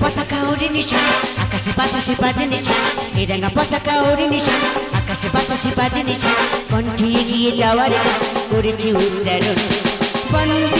পতাকা ওরে নিশা, আকাশে বাতাসে বাজে নিশা এ রাঙা পতাকা ওরে নিশা, আকাশে বাতাসে বাজে নিশা। কণ্ঠে এগিয়ে যাওয়ার করেছি উচ্চারণ। বন্দে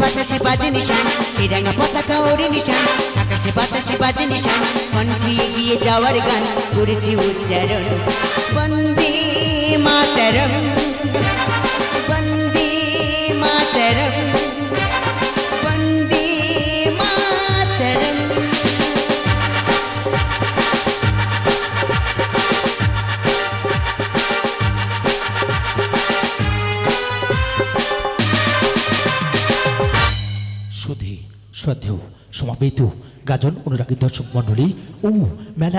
বাতাসে বাজে নিশান। তিরঙ্গা পতাকা ওরে নিশান, আকাশে বাতাসে বাজে নিশান। কণ্ঠে এগিয়ে যাওয়ার গান করেছি উচ্চারণ। বন্দে মাতরম। সুধী শ্রদ্ধেয় সমাবেত গাজন অনুরাগী দর্শক মণ্ডলী ও মেলা